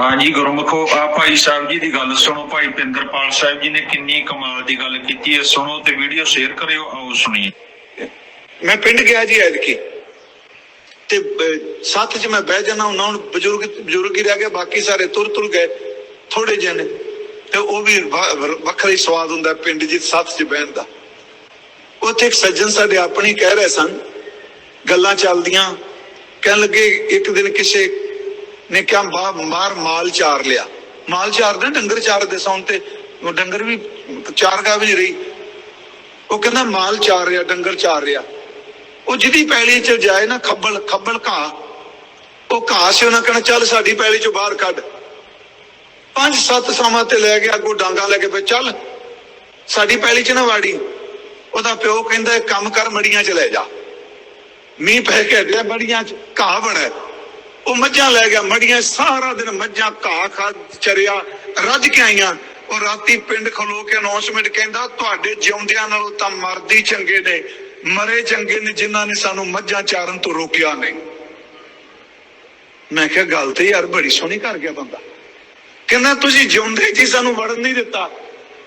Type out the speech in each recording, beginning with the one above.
ਹਾਂਜੀ ਗੁਰਮੁਖੋ ਆ ਭਾਈ ਸਾਹਿਬ ਜੀ ਦੀ ਗੱਲ ਸੁਣੋ ਭਾਈ ਪਿੰਦਰਪਾਲ ਸਾਹਿਬ ਜੀ ਨੇ ਕਿੰਨੀ ਕਮਾਲ ਦੀ ਗੱਲ ਕੀਤੀ ਹੈ ਸੁਣੋ ਤੇ ਵੀਡੀਓ ਸ਼ੇਅਰ ਕਰਿਓ ਆਓ ਸੁਣੀਏ। ਮੈਂ ਪਿੰਡ ਗਿਆ ਜੀ ਐਤਕੀ ਤੇ ਅਹ, 'ਚ ਮੈਂ ਬਹਿ ਜਾਣਾ ਹੁੰਦਾ ਹੁਣ ਬਜ਼ੁਰਗ ਬਜ਼ੁਰਗ ਹੀ ਰਹਿ ਗਏ ਬਾਕੀ ਸਾਰੇ ਤੁਰ ਤੁਰ ਗਏ ਥੋੜੇ ਜਿਹੇ ਤੇ ਉਹ ਵੀ ਵੱਖਰਾ ਹੀ ਸਵਾਦ ਹੁੰਦਾ ਪਿੰਡ ਜੀ ਸੱਥ 'ਚ ਬਹਿਣ ਦਾ। ਉੱਥੇ ਇੱਕ ਸੱਜਣ ਸਾਡੇ ਆਪਣੀ ਕਹਿ ਰਹੇ ਸਨ ਗੱਲਾਂ ਚੱਲਦੀਆਂ ਕਹਿਣ ਲੱਗੇ ਇੱਕ ਦਿਨ ਕਿਸੇ ਨੇ ਕਿਹਾ ਬਾ ਮਾਰ ਮਾਲ ਚਾਰ ਲਿਆ। ਮਾਲ ਚਾਰਦੇ ਡੰਗਰ ਚਾਰਦੇ ਸੌਣ ਤੇ ਡੰਗਰ ਵੀ ਚਾਰਗਾ ਵੀ ਰਹੀ। ਉਹ ਕਹਿੰਦਾ, ਮਾਲ ਚਾਰ ਰਿਹਾ, ਡੰਗਰ ਚਾਰ ਰਿਹਾ। ਉਹ ਜਿਹਦੀ ਪੈਲੀ ਚ ਜਾਏ ਨਾ ਖੱਬਲ ਖੱਬਲ ਘਾਹ। ਉਹ ਘਾਹ ਸੀ, ਉਹਨਾਂ ਕਹਿੰਦਾ ਚੱਲ ਸਾਡੀ ਪੈਲੀ ਚੋਂ ਬਾਹਰ ਕੱਢ। ਪੰਜ ਸੱਤ ਸਮਾਂ ਤੇ ਲੈ ਗਿਆ, ਅੱਗੋਂ ਡਾਂਗਾ ਲੈ ਕੇ ਫੇ ਚੱਲ। ਸਾਡੀ ਪੈਲੀ ਚ ਨਾ ਵਾੜੀ। ਉਹਦਾ ਪਿਓ ਕਹਿੰਦਾ ਕੰਮ ਕਰ, ਮੜੀਆਂ ਚ ਲੈ ਜਾ। ਮੀਂਹ ਪੈ ਕੇ ਹਟਿਆ ਮੜੀਆਂ ਚ ਘਾਹ ਬਣਾ ਉਹ ਮੱਝਾਂ ਲੈ ਗਿਆ, ਮੜੀਆਂ ਸਾਰਾ ਦਿਨ ਮੱਝਾਂ ਘਾਹ ਖਾ ਚਰਿਆ, ਰੱਜ ਕੇ ਆਈਆਂ। ਉਹ ਰਾਤੀ ਪਿੰਡ ਖਲੋ ਕੇ ਅਨਾਉਂਸਮੈਂਟ ਕਹਿੰਦਾ, ਤੁਹਾਡੇ ਜਿਉਂਦਿਆਂ ਨਾਲੋਂ ਤਾਂ ਮਰਦੀ ਚੰਗੇ ਨੇ। ਮਰੇ ਚੰਗੇ ਨੇ ਜਿਨ੍ਹਾਂ ਨੇ ਸਾਨੂੰ ਮੱਝਾਂ ਚਾਰਨ ਤੋਂ ਰੋਕਿਆ ਨਹੀਂ। ਮੈਂ ਕਿਹਾ, ਗੱਲ ਤੇ ਯਾਰ ਬੜੀ ਸੋਹਣੀ ਕਰ ਗਿਆ ਬੰਦਾ। ਕਹਿੰਦਾ, ਤੁਸੀਂ ਜਿਉਂਦੇ ਜੀ, ਸਾਨੂੰ ਵੜਨ ਨਹੀਂ ਦਿੱਤਾ।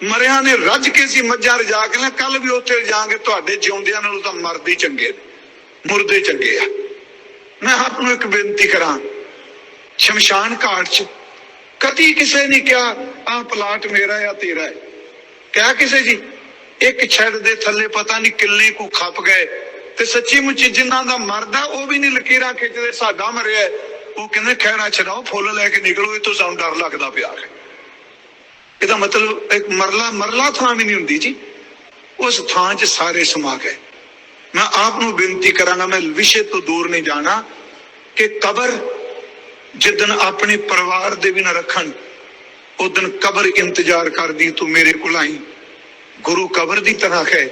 ਮਰਿਆਂ ਨੇ ਰੱਜ ਕੇ ਸੀ ਮੱਝਾਂ ਰਜਾ ਕੇ ਨਾ ਕੱਲ ਵੀ ਉੱਥੇ ਜਾਾਂਗੇ ਤੁਹਾਡੇ ਜਿਉਂਦਿਆਂ ਨਾਲੋਂ ਤਾਂ ਮਰਦੀ ਚੰਗੇ ਨੇ। ਮੁਰਦੇ ਚੰਗੇ ਆ। ਮੈਂ ਆਪ ਨੂੰ ਇੱਕ ਬੇਨਤੀ ਕਰਾਂ, ਸ਼ਮਸ਼ਾਨ ਘਾਟ 'ਚ ਕਦੀ ਕਿਸੇ ਨੇ ਕਿਹਾ, ਆਹ ਪਲਾਟ ਮੇਰਾ ਜਾਂ ਤੇਰਾ ਹੈ ਕਿਹਾ ਕਿਸੇ ਜੀ, ਇੱਕ ਛੱਡ ਦੇ ਥੱਲੇ ਪਤਾ ਨਹੀਂ ਕਿੰਨੇ ਕੁ ਖੱਪ ਗਏ ਤੇ ਸੱਚੀ ਮੁੱਚੀ ਜਿਨ੍ਹਾਂ ਦਾ ਮਰਦਾ, ਉਹ ਵੀ ਨਹੀਂ ਲਕੀਰਾਂ ਖਿੱਚਦੇ, ਸਾਡਾ ਮਰਿਆ ਉਹ ਕਹਿੰਦੇ ਖੈਰਾ ਛਡਾਓ, ਫੁੱਲ ਲੈ ਕੇ ਨਿਕਲੋ, ਇਹ ਤੋਂ ਸਾਨੂੰ ਡਰ ਲੱਗਦਾ ਪਿਆ ਹੈ। ਇਹਦਾ ਮਤਲਬ, ਇੱਕ ਮਰਲਾ ਮਰਲਾ ਥਾਂ ਵੀ ਨਹੀਂ ਹੁੰਦੀ ਜੀ। ਉਸ ਥਾਂ 'ਚ ਸਾਰੇ ਸਮਾ ਗਏ। ਮੈਂ ਆਪ ਨੂੰ ਬੇਨਤੀ ਕਰਾਂਗਾ, ਮੈਂ ਵਿਸ਼ੇ ਤੋਂ ਦੂਰ ਨਹੀਂ ਜਾਣਾ ਕਿ ਕਬਰ ਜਿੱਦਨ ਆਪਣੇ ਪਰਿਵਾਰ ਦੇ ਵੀ ਨਾ ਰੱਖਣ ਉਦਨ ਕਬਰ ਇੰਤਜ਼ਾਰ ਕਰਦੀ, ਤੂੰ ਮੇਰੇ ਕੋਲ ਆਈ। ਗੁਰੂ ਕਬਰ ਦੀ ਤਰ੍ਹਾਂ ਹੈ,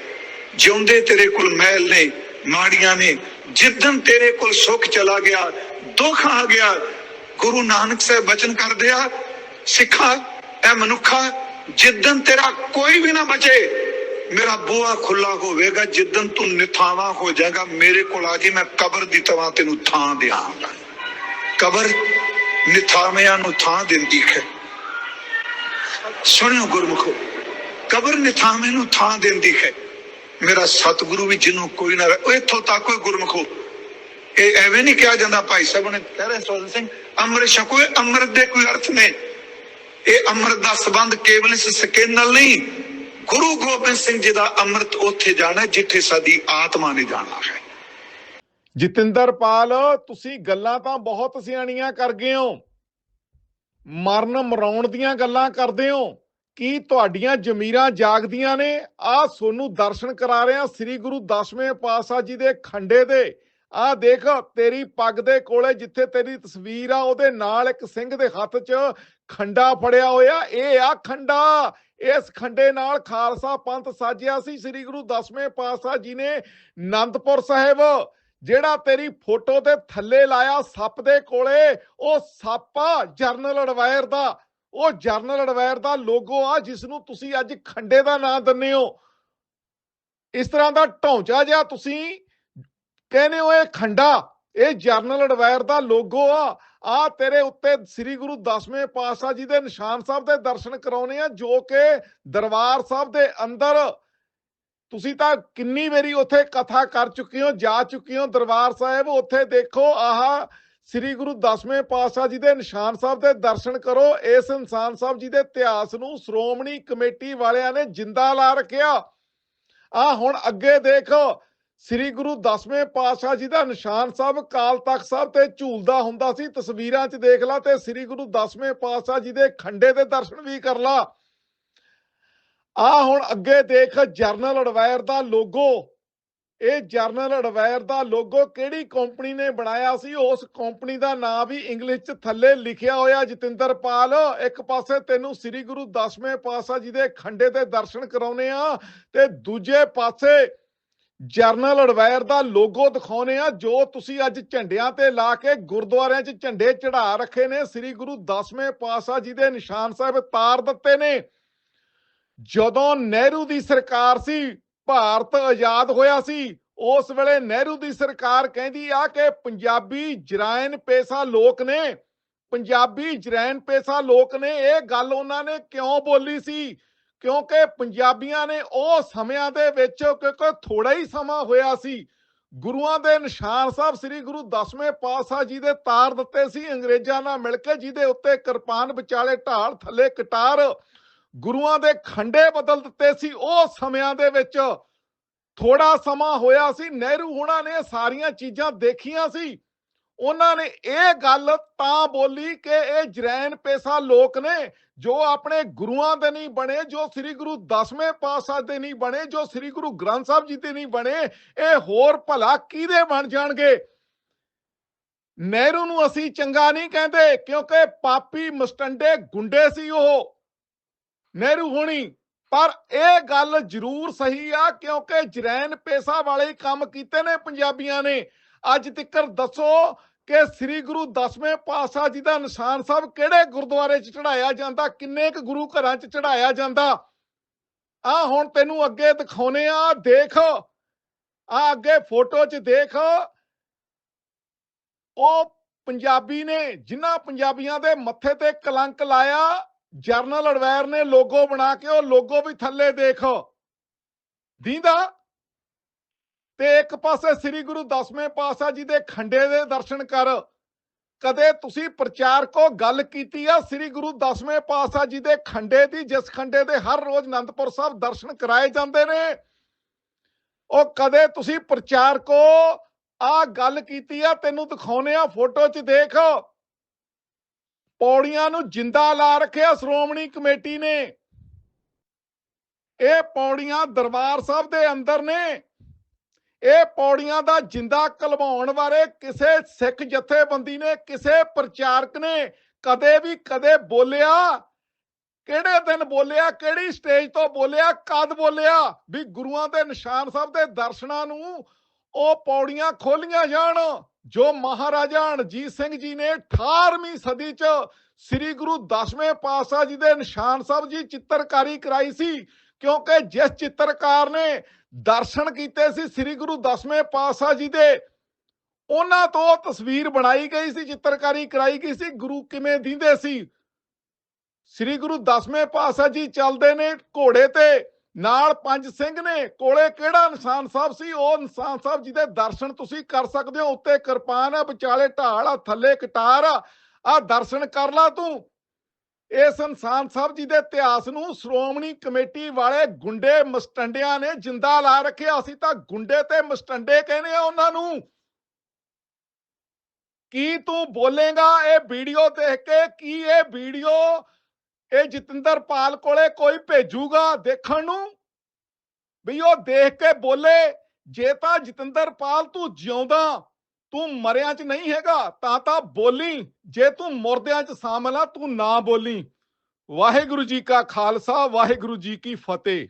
ਜਿਉਂਦੇ ਤੇਰੇ ਕੋਲ ਮਹਿਲ ਨੇ, ਮਾੜੀਆਂ ਨੇ ਜਿੱਦਨ ਤੇਰੇ ਕੋਲ ਸੁੱਖ ਚਲਾ ਗਿਆ, ਦੁੱਖ ਆ ਗਿਆ, ਗੁਰੂ ਨਾਨਕ ਸਾਹਿਬ ਬਚਨ ਕਰਦੇ ਆ, ਸਿੱਖਾ, ਐ ਮਨੁੱਖਾ ਜਿੱਦਨ ਤੇਰਾ ਕੋਈ ਵੀ ਨਾ ਬਚੇ ਮੇਰਾ ਬੂਹਾ ਖੁੱਲਾ ਹੋਵੇਗਾ ਜਿੱਦਨ ਤੂੰ ਨਿਥਾਵਾ ਹੋ ਜਾਏਗਾ, ਮੇਰੇ ਕੋਲ ਆ ਜੀ ਮੈਂ ਕਬਰ ਦੀ ਤਰ੍ਹਾਂ ਤੈਨੂੰ ਥਾਂ ਦਿਆਂਗਾ। ਕਬਰ ਨਿਥਾਵਿਆਂ ਨੂੰ ਥਾਂ ਦਿੰਦੀ ਹੈ। ਸੁਣਿਓ ਗੁਰਮੁਖੋ, ਕਬਰ ਨਿਥਾਵੇਂ ਨੂੰ ਥਾਂ ਦਿੰਦੀ ਹੈ। ਮੇਰਾ ਸਤਿਗੁਰੂ ਵੀ ਜਿਹਨੂੰ ਕੋਈ ਨਾ ਉਹ ਇੱਥੋਂ ਤੱਕ ਕੋਈ ਗੁਰਮੁਖੋ, ਇਹ ਐਵੇਂ ਨਹੀਂ ਕਿਹਾ ਜਾਂਦਾ ਭਾਈ ਸਾਹਿਬ ਨੇ, ਕਹਿ ਰਹੇ ਸੋਹਣ ਸਿੰਘ, ਅੰਮ੍ਰਿਤ ਛਕੋ ਅੰਮ੍ਰਿਤ ਦੇ ਕੋਈ ਅਰਥ ਨੇ। ਇਹ ਅੰਮ੍ਰਿਤ ਦਾ ਸਬੰਧ ਕੇਵਲ ਇਸ ਸਕਿਨ ਨਾਲ ਨਹੀਂ ਗੁਰੂ ਗੋਬਿੰਦ ਸਿੰਘ ਜੀ ਦਾ ਅੰਮ੍ਰਿਤ ਉੱਥੇ ਜਾਣਾ, ਜਿੱਥੇ ਸਾਡੀ ਆਤਮਾ ਨੇ ਜਾਣਾ ਹੈ। ਜਤਿੰਦਰਪਾਲ ਤੁਸੀਂ ਗੱਲਾਂ ਤਾਂ ਬਹੁਤ ਸਿਆਣੀਆਂ ਕਰ ਗਏ ਹੋ। ਮਰਨ ਮਰਾਉਣ ਦੀਆਂ ਗੱਲਾਂ ਕਰਦੇ ਹੋ। ਕੀ ਤੁਹਾਡੀਆਂ ਜ਼ਮੀਰਾਂ ਜਾਗਦੀਆਂ ਨੇ? ਆ ਸੋਨੂੰ ਦਰਸ਼ਨ ਕਰਾ ਰਹੇ ਆ ਸ੍ਰੀ ਗੁਰੂ ਦਸਵੇਂ ਪਾਤਸ਼ਾਹ ਜੀ ਦੇ ਖੰਡੇ ਦੇ। ਆ ਦੇਖ, ਤੇਰੀ ਪੱਗ ਦੇ ਕੋਲੇ ਜਿੱਥੇ ਤੇਰੀ ਤਸਵੀਰ ਆ, ਉਹਦੇ ਨਾਲ ਇੱਕ ਸਿੰਘ ਦੇ ਹੱਥ 'ਚ ਖੰਡਾ ਫੜਿਆ ਹੋਇਆ। ਇਹ ਆ ਖੰਡਾ। ਇਸ ਖੰਡੇ ਨਾਲ ਖਾਲਸਾ ਪੰਥ ਸਾਜਿਆ ਸੀ, ਸ੍ਰੀ ਗੁਰੂ ਦਸਵੇਂ ਪਾਤਸ਼ਾਹ ਜੀ ਨੇ ਅਨੰਦਪੁਰ ਸਾਹਿਬ, ਜਿਹੜਾ ਤੇਰੀ ਫੋਟੋ ਤੇ ਥੱਲੇ ਲਾਇਆ ਸੱਪ ਦੇ ਕੋਲੇ, ਉਹ ਸੱਪ ਆ ਜਰਨਲ ਅਡਵਾਇਰ ਦਾ, ਉਹ ਜਰਨਲ ਅਡਵਾਇਰ ਦਾ ਲੋਗੋ ਆ ਜਿਸ ਨੂੰ ਤੁਸੀਂ ਅੱਜ ਖੰਡੇ ਦਾ ਨਾਮ ਦਿੰਦੇ ਹੋ। ਇਸ ਤਰ੍ਹਾਂ ਦਾ ਢੌਂਚਾ ਜਿਹਾ ਤੁਸੀਂ ਕਹਿੰਦੇ ਹੋ ਇਹ ਖੰਡਾ ਇਹ ਜਰਨਲ ਅਡਵਾਇਰ ਦਾ ਲੋਗੋ ਆ। ਆ ਤੇਰੇ ਉੱਤੇ ਸ੍ਰੀ ਗੁਰੂ ਦਸਵੇਂ ਪਾਤਸ਼ਾਹ ਜੀ ਦੇ ਨਿਸ਼ਾਨ ਸਾਹਿਬ ਦੇ ਦਰਸ਼ਨ ਕਰਾਉਣੇ ਆ, ਜੋ ਕਿ ਦਰਬਾਰ ਸਾਹਿਬ ਦੇ ਅੰਦਰ ਤੁਸੀਂ ਤਾਂ ਕਿੰਨੀ ਵਾਰੀ ਉੱਥੇ ਕਥਾ ਕਰ ਚੁੱਕੇ ਹੋ, ਜਾ ਚੁੱਕੇ ਹੋ ਦਰਬਾਰ ਸਾਹਿਬ, ਉੱਥੇ ਦੇਖੋ ਆਹ ਸ੍ਰੀ ਗੁਰੂ ਦਸਵੇਂ ਪਾਤਸ਼ਾਹ ਜੀ ਦੇ ਨਿਸ਼ਾਨ ਸਾਹਿਬ ਦੇ ਦਰਸ਼ਨ ਕਰੋ। ਇਸ ਇਨਸਾਨ ਸਾਹਿਬ ਜੀ ਦੇ ਇਤਿਹਾਸ ਨੂੰ ਸ਼੍ਰੋਮਣੀ ਕਮੇਟੀ ਵਾਲਿਆਂ ਨੇ ਜਿੰਦਾ ਲਾ ਰੱਖਿਆ। ਆ ਹੁਣ ਅੱਗੇ ਦੇਖੋ ਸ੍ਰੀ ਗੁਰੂ ਦਸਵੇਂ ਪਾਤਸ਼ਾਹ ਜੀ ਦਾ ਨਿਸ਼ਾਨ ਸਾਹਿਬ ਕਾਲ ਤਖਤ ਸਾਹਿਬ ਤੇ ਝੂਲਦਾ ਹੁੰਦਾ ਸੀ। ਤਸਵੀਰਾਂ 'ਚ ਦੇਖ ਲਾ ਤੇ ਸ੍ਰੀ ਗੁਰੂ ਦਸਵੇਂ ਪਾਤਸ਼ਾਹ ਜੀ ਦੇ ਖੰਡੇ ਦੇ ਦਰਸ਼ਨ ਵੀ ਕਰ ਲਾ। ਆ ਹੁਣ ਅੱਗੇ ਦੇਖ, ਜਰਨਲ ਅਡਵਾਇਰ ਦਾ ਲੋਗੋ। ਇਹ ਜਰਨਲ ਅਡਵਾਇਰ ਦਾ ਲੋਗੋ ਕਿਹੜੀ ਕੰਪਨੀ ਨੇ ਬਣਾਇਆ ਸੀ? ਉਸ ਕੰਪਨੀ ਦਾ ਨਾਮ ਵੀ ਇੰਗਲਿਸ਼ 'ਚ ਥੱਲੇ ਲਿਖਿਆ ਹੋਇਆ ਜਤਿੰਦਰਪਾਲ ਇੱਕ ਪਾਸੇ ਤੈਨੂੰ ਸ੍ਰੀ ਗੁਰੂ ਦਸਵੇਂ ਪਾਤਸ਼ਾਹ ਜੀ ਦੇ ਖੰਡੇ ਤੇ ਦਰਸ਼ਨ ਕਰਾਉਨੇ ਆ ਤੇ ਦੂਜੇ ਪਾਸੇ ਜਰਨਲ ਅਡਵਾਇਰ ਦਾ ਲੋਗੋ ਦਿਖਾਉਨੇ ਆ ਜੋ ਤੁਸੀਂ ਅੱਜ ਝੰਡਿਆਂ ਤੇ ਲਾ ਕੇ ਗੁਰਦੁਆਰਿਆਂ 'ਚ ਝੰਡੇ ਚੜਾ ਰੱਖੇ ਨੇ। ਸ੍ਰੀ ਗੁਰੂ ਦਸਵੇਂ ਪਾਤਸ਼ਾਹ ਜੀ ਦੇ ਨਿਸ਼ਾਨ ਸਾਹਿਬ ਤਾਰ ਦਿੱਤੇ ਨੇ। ਜਦੋਂ ਨਹਿਰੂ ਦੀ ਸਰਕਾਰ ਸੀ, ਭਾਰਤ ਆਜ਼ਾਦ ਹੋਇਆ ਸੀ, ਉਸ ਵੇਲੇ ਨਹਿਰੂ ਦੀ ਸਰਕਾਰ ਕਹਿੰਦੀ ਆ ਕਿ ਪੰਜਾਬੀ ਜਰਾਇਨ ਪੇਸ਼ਾ ਲੋਕ ਨੇ। ਪੰਜਾਬੀ ਜਰੈਨ ਪੇਸ਼ਾ ਲੋਕ ਨੇ। ਇਹ ਗੱਲ ਉਹਨਾਂ ਨੇ ਕਿਉਂ ਬੋਲੀ ਸੀ? ਕਿਉਂਕਿ ਪੰਜਾਬੀਆਂ ਨੇ ਉਹ ਸਮਿਆਂ ਦੇ ਵਿੱਚ ਕਿਉਂਕਿ ਥੋੜਾ ਹੀ ਸਮਾਂ ਹੋਇਆ ਸੀ, ਗੁਰੂਆਂ ਦੇ ਨਿਸ਼ਾਨ ਸਾਹਿਬ ਸ੍ਰੀ ਗੁਰੂ ਦਸਵੇਂ ਪਾਤਸ਼ਾਹ ਜੀ ਦੇ ਤਾਰ ਦਿੱਤੇ ਸੀ, ਅੰਗਰੇਜ਼ਾਂ ਨਾਲ ਮਿਲ ਕੇ ਜਿਹਦੇ ਉੱਤੇ ਕਿਰਪਾਨ ਵਿਚਾਲੇ ਢਾਲ ਥੱਲੇ ਕਟਾਰ ਗੁਰੂਆਂ ਦੇ ਖੰਡੇ ਬਦਲ ਦਿੱਤੇ ਸੀ, ਉਹ ਸਮਿਆਂ ਦੇ ਵਿੱਚ ਥੋੜਾ ਸਮਾਂ ਹੋਇਆ ਸੀ, ਨਹਿਰੂ ਹੁਣਾਂ ਨੇ ਸਾਰੀਆਂ ਚੀਜ਼ਾਂ ਦੇਖੀਆਂ ਸੀ ਉਹਨਾਂ ਨੇ ਇਹ ਗੱਲ ਤਾਂ ਬੋਲੀ ਕਿ ਇਹ ਜਰੈਨ ਪੇਸ਼ਾ ਲੋਕ ਨੇ, ਜੋ ਆਪਣੇ ਗੁਰੂਆਂ ਦੇ ਨਹੀਂ ਬਣੇ, ਜੋ ਸ੍ਰੀ ਗੁਰੂ ਦਸਵੇਂ ਪਾਤਸ਼ਾਹ ਦੇ ਨਹੀਂ ਬਣੇ, ਜੋ ਸ੍ਰੀ ਗੁਰੂ ਗ੍ਰੰਥ ਸਾਹਿਬ ਜੀ ਦੇ ਨਹੀਂ ਬਣੇ, ਇਹ ਹੋਰ ਭਲਾ ਕਿਹਦੇ ਬਣ ਜਾਣਗੇ? ਨਹਿਰੂ ਨੂੰ ਅਸੀਂ ਚੰਗਾ ਨਹੀਂ ਕਹਿੰਦੇ, ਕਿਉਂਕਿ ਪਾਪੀ ਮਸਟੰਡੇ ਗੁੰਡੇ ਸੀ ਉਹ। ਨਹਿਰੂ ਹੋਣੀ, ਪਰ ਇਹ ਗੱਲ ਜ਼ਰੂਰ ਸਹੀ ਆ, ਕਿਉਂਕਿ ਜਰੈਨ ਪੇਸ਼ਾ ਵਾਲੇ ਕੰਮ ਕੀਤੇ ਨੇ ਪੰਜਾਬੀਆਂ ਨੇ। ਅੱਜ ਤੱਕਰ ਦੱਸੋ ਕਿ ਸ੍ਰੀ ਗੁਰੂ ਦਸਵੇਂ ਪਾਤਸ਼ਾਹ ਜੀ ਦਾ ਨਿਸ਼ਾਨ ਸਾਹਿਬ ਕਿਹੜੇ ਗੁਰਦੁਆਰੇ 'ਚ ਚੜਾਇਆ ਜਾਂਦਾ, ਕਿੰਨੇ ਕੁ ਗੁਰੂ ਘਰਾਂ 'ਚ ਚੜਾਇਆ ਜਾਂਦਾ? ਆ ਹੁਣ ਤੈਨੂੰ ਅੱਗੇ ਦਿਖਾਉਨੇ ਆ, ਦੇਖ। ਆ ਅੱਗੇ ਫੋਟੋ 'ਚ ਦੇਖ। ਉਹ ਪੰਜਾਬੀ ਨੇ, ਜਿਨ੍ਹਾਂ ਪੰਜਾਬੀਆਂ ਦੇ ਮੱਥੇ ਤੇ ਕਲੰਕ ਲਾਇਆ, ਜਰਨਲ ਅਡਵੈਰ ਨੇ ਲੋਗੋ ਬਣਾ ਕੇ ਉਹ ਲੋਗੋ ਵੀ ਥੱਲੇ ਦੇਖ। ਦੀਂਦਾ? ਤੇ ਇੱਕ ਪਾਸੇ ਸ੍ਰੀ ਗੁਰੂ ਦਸਵੇਂ ਪਾਤਸ਼ਾਹ ਜੀ ਦੇ ਖੰਡੇ ਦੇ ਦਰਸ਼ਨ ਕਰ। ਕਦੇ ਤੁਸੀਂ ਪ੍ਰਚਾਰਕੋ ਗੱਲ ਕੀਤੀ ਆ ਸ੍ਰੀ ਗੁਰੂ ਦਸਵੇਂ ਪਾਤਸ਼ਾਹ ਜੀ ਦੇ ਖੰਡੇ ਦੀ, ਜਿਸ ਖੰਡੇ ਦੇ ਹਰ ਰੋਜ਼ ਅਨੰਦਪੁਰ ਸਾਹਿਬ ਦਰਸ਼ਨ ਕਰਾਏ ਜਾਂਦੇ ਨੇ? ਉਹ ਕਦੇ ਤੁਸੀਂ ਪ੍ਰਚਾਰਕੋ ਆ ਗੱਲ ਕੀਤੀ ਆ, ਤੈਨੂੰ ਦਿਖਾਉਨੇ ਆ ਫੋਟੋ 'ਚ ਦੇਖ। ਪੌੜੀਆਂ ਨੂੰ ਜਿੰਦਾ ਲਾ ਰੱਖਿਆ ਸ਼੍ਰੋਮਣੀ ਕਮੇਟੀ ਨੇ। ਇਹ ਪੌੜੀਆਂ ਦਰਬਾਰ ਸਾਹਿਬ ਦੇ ਅੰਦਰ ਨੇ। ਇਹ ਪੌੜੀਆਂ ਦਾ ਜਿੰਦਾ ਕਲਵਾਉਣ ਬਾਰੇ ਕਿਸੇ ਸਿੱਖ ਜਥੇਬੰਦੀ ਨੇ, ਕਿਸੇ ਪ੍ਰਚਾਰਕ ਨੇ ਕਦੇ ਵੀ ਕਦੇ ਬੋਲਿਆ? ਕਿਹੜੇ ਦਿਨ ਬੋਲਿਆ? ਕਿਹੜੀ ਸਟੇਜ ਤੋਂ ਬੋਲਿਆ? ਕਦ ਬੋਲਿਆ? ਵੀ ਗੁਰੂਆਂ ਦੇ ਨਿਸ਼ਾਨ ਸਾਹਿਬ ਦੇ ਦਰਸ਼ਨਾਂ ਨੂੰ ਉਹ ਪੌੜੀਆਂ ਖੋਲੀਆਂ ਜਾਣ, ਜੋ ਮਹਾਰਾਜਾ ਰਣਜੀਤ ਸਿੰਘ ਜੀ ਨੇ 18ਵੀਂ ਸਦੀ 'ਚ ਸ੍ਰੀ ਗੁਰੂ ਦਸਵੇਂ ਪਾਤਸ਼ਾਹ ਜੀ ਦੇ ਨਿਸ਼ਾਨ ਸਾਹਿਬ ਜੀ ਚਿੱਤਰਕਾਰੀ ਕਰਾਈ ਸੀ। ਕਿਉਂਕਿ ਜਿਸ ਚਿੱਤਰਕਾਰ ਨੇ ਦਰਸ਼ਨ ਕੀਤੇ ਸੀ ਸ੍ਰੀ ਗੁਰੂ ਦਸਵੇਂ ਪਾਤਸ਼ਾਹ ਜੀ ਦੇ। ਉਹਨਾਂ ਤੋਂ ਤਸਵੀਰ ਬਣਾਈ ਗਈ ਸੀ, ਚਿੱਤਰਕਾਰੀ ਕਰਾਈ ਗਈ ਸੀ, ਗੁਰੂ ਕਿਵੇਂ ਦਿੰਦੇ ਸੀ। ਸ੍ਰੀ ਗੁਰੂ ਦਸਵੇਂ ਪਾਤਸ਼ਾਹ ਜੀ ਚੱਲਦੇ ਨੇ ਘੋੜੇ ਤੇ, ਨਾਲ ਪੰਜ ਸਿੰਘ ਨੇ, ਕੋਲੇ ਕਿਹੜਾ ਇਨਸਾਨ ਸਾਹਿਬ ਸੀ? ਉਹ ਇਨਸਾਨ ਸਾਹਿਬ ਜੀ ਦੇ ਦਰਸ਼ਨ ਤੁਸੀਂ ਕਰ ਸਕਦੇ ਹੋ, ਉੱਤੇ ਕਿਰਪਾਨ ਆ, ਵਿਚਾਲੇ ਢਾਲ ਆ, ਥੱਲੇ ਕਟਾਰ ਆ ਆ ਦਰਸ਼ਨ ਕਰ ਲਾ ਤੂੰ। ਇਸ ਇਨਸਾਨ ਸਾਹਿਬ ਜੀ ਦੇ ਇਤਿਹਾਸ ਨੂੰ ਸ਼੍ਰੋਮਣੀ ਕਮੇਟੀ ਵਾਲੇ ਗੁੰਡੇ ਮਸਟੰਡਿਆਂ ਨੇ ਜਿੰਦਾ ਲਾ ਰੱਖਿਆ ਅਸੀਂ ਤਾਂ ਗੁੰਡੇ ਤੇ ਮਸਟੰਡੇ ਕਹਿੰਦੇ ਆ ਉਹਨਾਂ ਨੂੰ। ਕੀ ਤੂੰ ਬੋਲੇਗਾ ਇਹ ਵੀਡੀਓ ਦੇਖ ਕੇ? ਕੀ ਇਹ ਵੀਡੀਓ ਇਹ ਜਤਿੰਦਰ ਪਾਲ ਕੋਲੇ ਕੋਈ ਭੇਜੂਗਾ ਦੇਖਣ ਨੂੰ? ਵੀ ਉਹ ਦੇਖ ਕੇ ਬੋਲੇ, ਜੇ ਤਾਂ ਜਤਿੰਦਰ ਪਾਲ ਤੂੰ ਜਿਉਂਦਾ ਤੂੰ ਮਰਿਆਂ 'ਚ ਨਹੀਂ ਹੈਗਾ, ਤਾਂ ਤਾਂ ਬੋਲੀ। ਜੇ ਤੂੰ ਮੁਰਦਿਆਂ 'ਚ ਸ਼ਾਮਲ ਆ, ਤੂੰ ਨਾ ਬੋਲੀ। ਵਾਹਿਗੁਰੂ ਜੀ ਕਾ ਖਾਲਸਾ, ਵਾਹਿਗੁਰੂ ਜੀ ਕੀ ਫਤਿਹ।